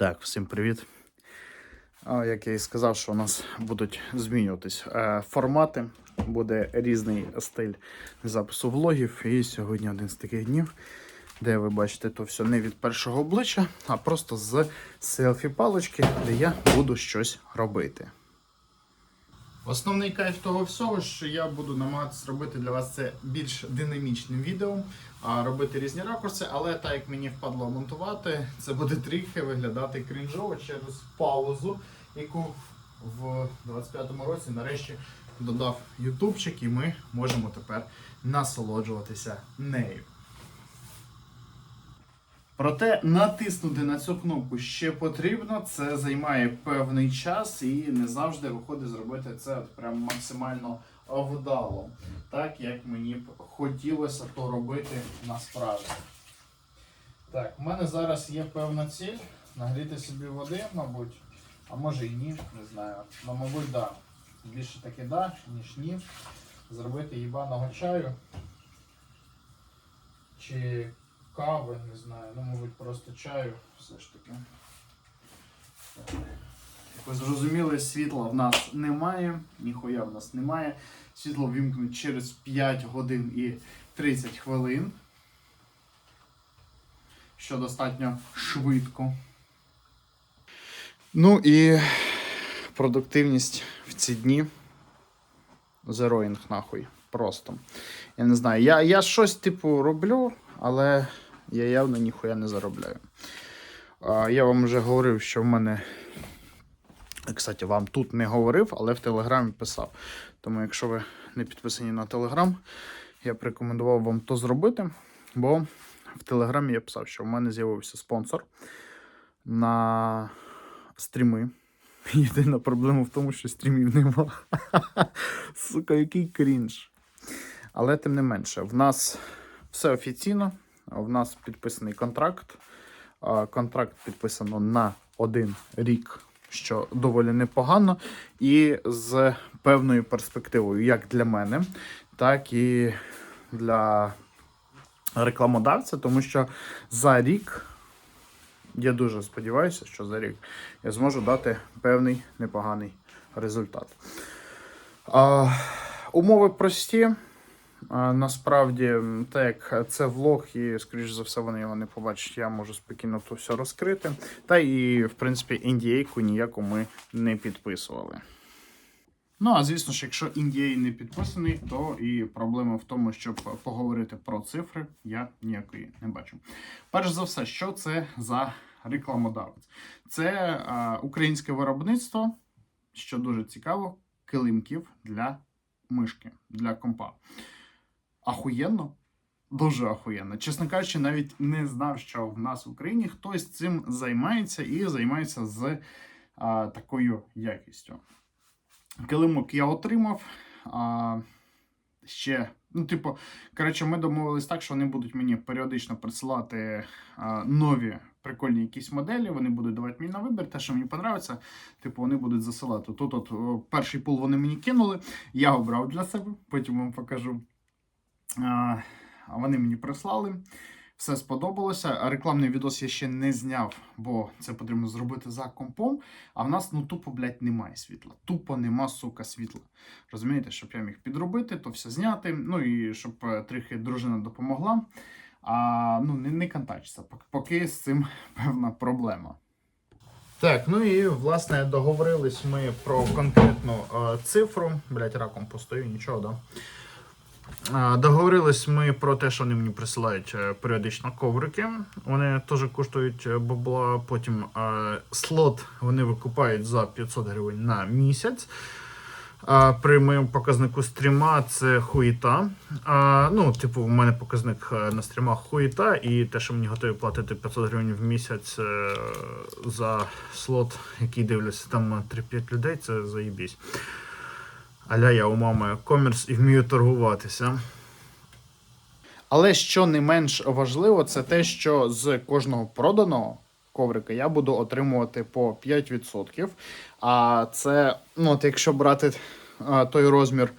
Так, всім привіт. Як я і сказав, що у нас будуть змінюватись е, формати, буде різний стиль запису влогів. І сьогодні один з таких днів, де ви бачите то все не від першого обличчя, а просто з селфі-палочки, де я буду щось робити. Основний кайф того всього, що я буду намагатися робити для вас це більш динамічним відео, робити різні ракурси, але так як мені впадло монтувати, це буде трохи виглядати крінжово через паузу, яку в 25-му році нарешті додав ютубчик, і ми можемо тепер насолоджуватися нею. Проте натиснути на цю кнопку ще потрібно, це займає певний час і не завжди виходить зробити це от прям максимально вдало, так як мені б хотілося то робити насправді. Так, в мене зараз є певна ціль нагріти собі води, мабуть, а може і ні, не знаю. Ну, мабуть, да. Більше таки да, ніж ні. Зробити їбаного чаю. Чи кави, не знаю, ну, мабуть, просто чаю все ж таки. Як ви зрозуміли, світла в нас немає, ніхуя в нас немає. Світло вімкнуть через 5 годин і 30 хвилин, що достатньо швидко. Ну і продуктивність в ці дні. Зероїнг нахуй. Просто. Я не знаю. Я, я щось типу роблю, але я явно ніхуя не заробляю. А, я вам вже говорив, що в мене. Кстати, вам тут не говорив, але в Телеграмі писав. Тому, якщо ви не підписані на Телеграм, я б рекомендував вам то зробити. Бо в Телеграмі я писав, що в мене з'явився спонсор на стріми. Єдина проблема в тому, що стрімів нема. Сука, який крінж. Але тим не менше, в нас все офіційно. В нас підписаний контракт. Контракт підписано на один рік, що доволі непогано, і з певною перспективою, як для мене, так і для рекламодавця, тому що за рік. Я дуже сподіваюся, що за рік я зможу дати певний непоганий результат. А, умови прості. Насправді, так це влог, і, скоріш за все, вони його не побачать, я можу спокійно то все розкрити. Та і, в принципі, NDA-ку ніяку ми не підписували. Ну, а звісно ж, якщо NDA не підписаний, то і проблема в тому, щоб поговорити про цифри, я ніякої не бачу. Перш за все, що це за рекламодавець? Це а, українське виробництво, що дуже цікаво, килимків для мишки, для компа. Ахуєнно? Дуже ахуєнно. Чесно кажучи, навіть не знав, що в нас в Україні хтось цим займається і займається з а, такою якістю. Килимок я отримав. А, ще, ну, типу, коротше, ми домовились так, що вони будуть мені періодично присилати а, нові прикольні якісь моделі. Вони будуть давати мені на вибір, те, що мені подобається, типу, вони будуть засилати. Тут от перший пул вони мені кинули, я обрав для себе, потім вам покажу. Вони мені прислали. Все сподобалося. Рекламний відос я ще не зняв, бо це потрібно зробити за компом. А в нас ну тупо, блядь, немає світла. Тупо нема, сука, світла. Розумієте, щоб я міг підробити, то все зняти. Ну і щоб е, трохи дружина допомогла. А ну не, не контачиться. Поки з цим певна проблема. Так, ну і власне договорились ми про конкретну е, цифру. Блять, раком постою, нічого, да. Договорились ми про те, що вони мені присилають е, періодично коврики. Вони теж коштують е, бабла. Потім е, слот вони викупають за 500 гривень на місяць. При моєму показнику стріма це хуїта. Ну, типу, в мене показник на стрімах хуїта, і те, що мені готові платити 500 гривень в місяць за слот, який дивляться там 3-5 людей, це заєбісь. Аля я у мами комерс і вмію торгуватися. Але що не менш важливо, це те, що з кожного проданого коврика я буду отримувати по 5%. А це, ну, от якщо брати той розмір,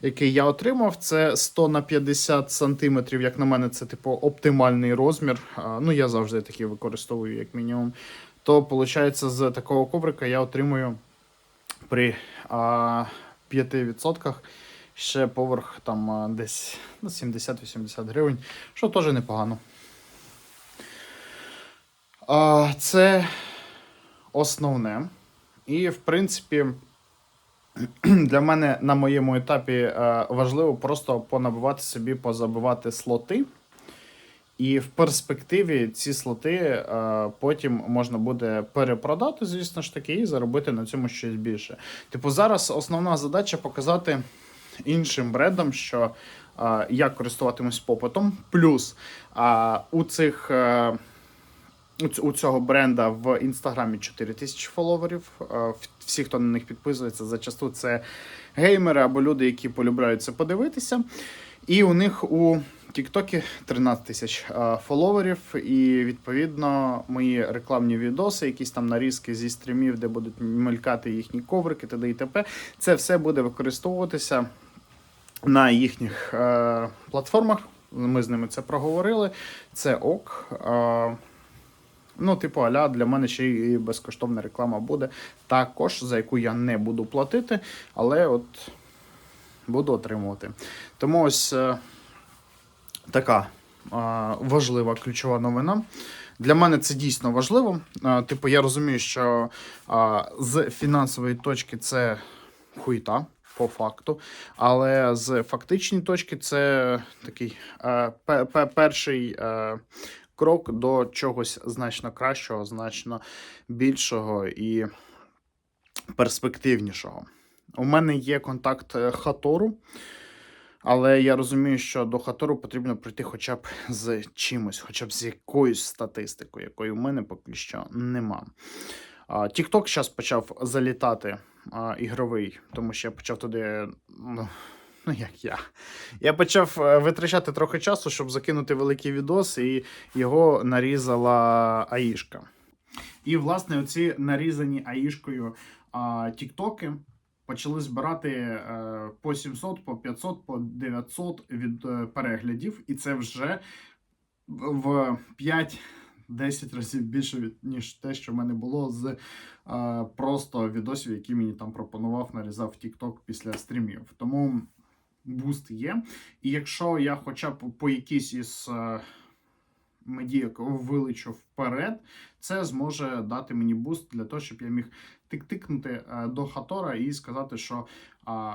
який я отримав, це 100 на 50 сантиметрів. Як на мене, це типу оптимальний розмір. Ну, я завжди такий використовую, як мінімум. То, виходить, з такого коврика я отримую при 5% ще поверх там десь ну, 70-80 гривень, що теж непогано. Це основне. І, в принципі, для мене на моєму етапі е, важливо просто понабивати собі, позабивати слоти. І в перспективі ці слоти е, потім можна буде перепродати, звісно ж таки, і заробити на цьому щось більше. Типу, зараз основна задача показати іншим брендам, що е, я користуватимусь попитом. Плюс е, у цих. У цього бренда в інстаграмі 4 тисячі фоловерів. Всі, хто на них підписується, зачасту це геймери або люди, які полюбляють це подивитися. І у них у Тіктокі 13 тисяч е, фоловерів, і відповідно мої рекламні відоси, якісь там нарізки зі стрімів, де будуть мелькати їхні коврики, т.д. і т.п. Це все буде використовуватися на їхніх е, платформах. Ми з ними це проговорили. Це ок. Е, Ну, типу, аля, для мене ще і безкоштовна реклама буде також, за яку я не буду платити, але от буду отримувати. Тому ось е, така важлива ключова новина. Для мене це дійсно важливо. Типу, я розумію, що з фінансової точки це хуйта. По факту, але з фактичної точки це такий е, пе- пе- перший е, крок до чогось значно кращого, значно більшого і перспективнішого. У мене є контакт е, Хатору, але я розумію, що до Хатору потрібно прийти хоча б з чимось, хоча б з якоюсь статистикою, якої в мене поки що нема. TikTok зараз почав залітати а, ігровий, тому що я почав туди. Ну, ну, як я. Я почав е, витрачати трохи часу, щоб закинути великий відос, і його нарізала Аїшка. І, власне, оці нарізані Аїшкою а, тіктоки почали збирати е, по 700, по 500, по 900 від е, переглядів, і це вже в 5-10 разів більше ніж те, що в мене було з е, просто відосів, які мені там пропонував, нарізав TikTok після стрімів. Тому буст є. І якщо я хоча б по якійсь із е, медійок вилечу вперед, це зможе дати мені буст для того, щоб я міг тик-тикнути е, до Хатора і сказати, що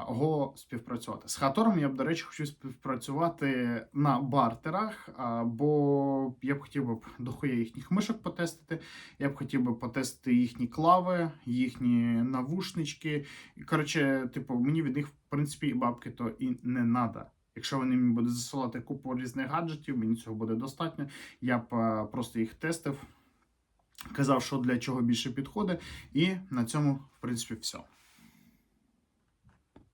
го співпрацювати. З Хатором я б, до речі, хочу співпрацювати на бартерах, бо я б хотів би дохуя їхніх мишок потестити. Я б хотів би потестити їхні клави, їхні навушнички. Коротше, типу, мені від них, в принципі, і бабки то і не треба. Якщо вони мені будуть засилати купу різних гаджетів, мені цього буде достатньо. Я б е, просто їх тестив, казав, що для чого більше підходить, і на цьому, в принципі, все.